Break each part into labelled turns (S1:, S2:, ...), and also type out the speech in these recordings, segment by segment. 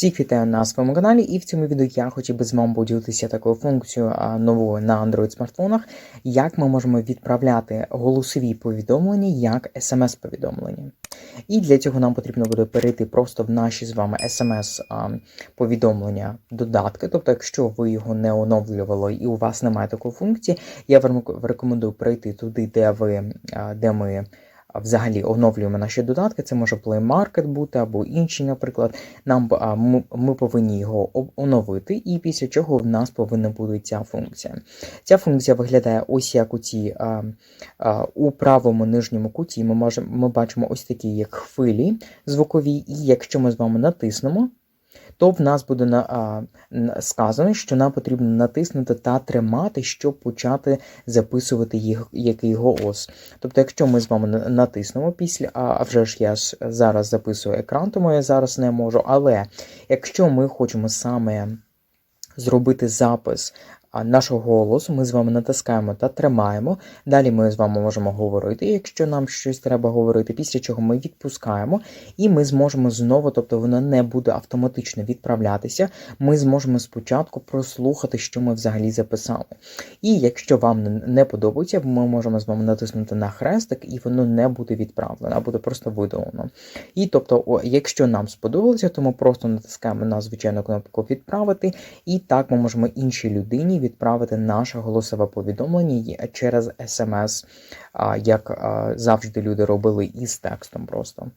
S1: Всіх вітаю на своєму каналі, і в цьому відео я хотів би з вами поділитися такою функцією новою на Android смартфонах, як ми можемо відправляти голосові повідомлення як смс-повідомлення. І для цього нам потрібно буде перейти просто в наші з вами смс-повідомлення додатки. Тобто, якщо ви його не оновлювали і у вас немає такої функції, я вам рекомендую перейти туди, де ви де ми взагалі оновлюємо наші додатки. Це може Play бути або інші, наприклад. Нам ми, ми повинні його оновити, і після чого в нас повинна бути ця функція. Ця функція виглядає ось як у цій а, а, у правому нижньому куті. Ми можемо ми бачимо ось такі як хвилі звукові, і якщо ми з вами натиснемо. То в нас буде на, а, сказано, що нам потрібно натиснути та тримати, щоб почати записувати їх який голос. Тобто, якщо ми з вами на- натиснемо після, а вже ж я зараз записую екран, тому я зараз не можу. Але якщо ми хочемо саме зробити запис нашого голосу, ми з вами натискаємо та тримаємо. Далі ми з вами можемо говорити, якщо нам щось треба говорити, після чого ми відпускаємо, і ми зможемо знову, тобто воно не буде автоматично відправлятися. Ми зможемо спочатку прослухати, що ми взагалі записали. І якщо вам не- подобається, ми можемо з вами натиснути на хрестик, і воно не буде відправлено, а буде просто видалено. І тобто, якщо нам сподобалося, то ми просто натискаємо на звичайну кнопку відправити, і так ми можемо іншій людині відправити наше голосове повідомлення через смс, як завжди люди робили із текстом просто.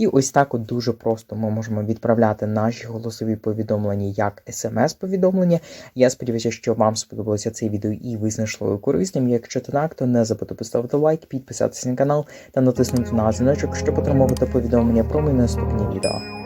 S1: І ось так от дуже просто ми можемо відправляти наші голосові повідомлення як смс-повідомлення. Я сподіваюся, що вам сподобалося це відео і ви знайшли його корисним. Якщо так, то не забудьте поставити лайк, підписатися на канал та натиснути на дзвіночок, щоб отримувати повідомлення про мої наступні відео.